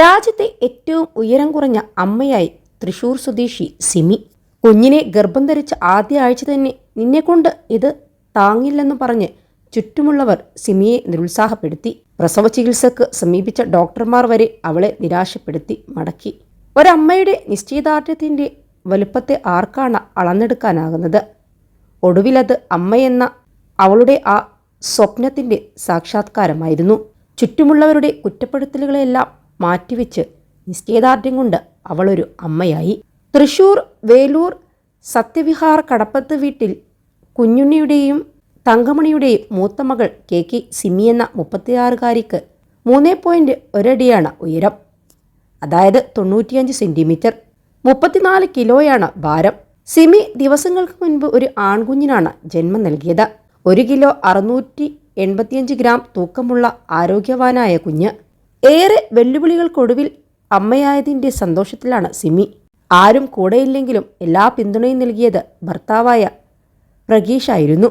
രാജ്യത്തെ ഏറ്റവും ഉയരം കുറഞ്ഞ അമ്മയായി തൃശൂർ സ്വദേശി സിമി. കുഞ്ഞിനെ ഗർഭം ധരിച്ച ആദ്യ ആഴ്ച തന്നെ നിന്നെക്കൊണ്ട് ഇത് താങ്ങില്ലെന്ന് പറഞ്ഞ് ചുറ്റുമുള്ളവർ സിമിയെ നിരുത്സാഹപ്പെടുത്തി. പ്രസവ ചികിത്സക്ക് സമീപിച്ച ഡോക്ടർമാർ വരെ അവളെ നിരാശപ്പെടുത്തി മടക്കി. ഒരമ്മയുടെ നിശ്ചയദാർഢ്യത്തിന്റെ വലുപ്പത്തെ ആർക്കാണ് അളന്നെടുക്കാനാകുന്നത്? ഒടുവിലത് അമ്മയെന്ന അവളുടെ ആ സ്വപ്നത്തിന്റെ സാക്ഷാത്കാരമായിരുന്നു. ചുറ്റുമുള്ളവരുടെ കുറ്റപ്പെടുത്തലുകളെല്ലാം മാറ്റിവെച്ച് നിശ്ചയദാർഢ്യം കൊണ്ട് അവളൊരു അമ്മയായി. തൃശൂർ വേലൂർ സത്യവിഹാർ കടപ്പത്ത് വീട്ടിൽ കുഞ്ഞുണ്ണിയുടെയും തങ്കമണിയുടെയും മൂത്ത മകൾ കെ കെ സിമി എന്ന മുപ്പത്തിയാറുകാരിക്ക് മൂന്ന് പോയിന്റ് ഒരടിയാണ് ഉയരം. അതായത് തൊണ്ണൂറ്റിയഞ്ച് സെന്റിമീറ്റർ മുപ്പത്തിനാല് കിലോയാണ് ഭാരം. സിമി ദിവസങ്ങൾക്ക് മുൻപ് ഒരു ആൺകുഞ്ഞിനാണ് ജന്മം നൽകിയത്. ഒരു കിലോ അറുന്നൂറ്റി എൺപത്തിയഞ്ച് ഗ്രാം തൂക്കമുള്ള ആരോഗ്യവാനായ കുഞ്ഞ്. ഏറെ വെല്ലുവിളികൾക്കൊടുവിൽ അമ്മയായതിന്റെ സന്തോഷത്തിലാണ് സിമി. ആരും കൂടെയില്ലെങ്കിലും എല്ലാ പിന്തുണയും നൽകിയത് ഭർത്താവായ പ്രഗീഷായിരുന്നു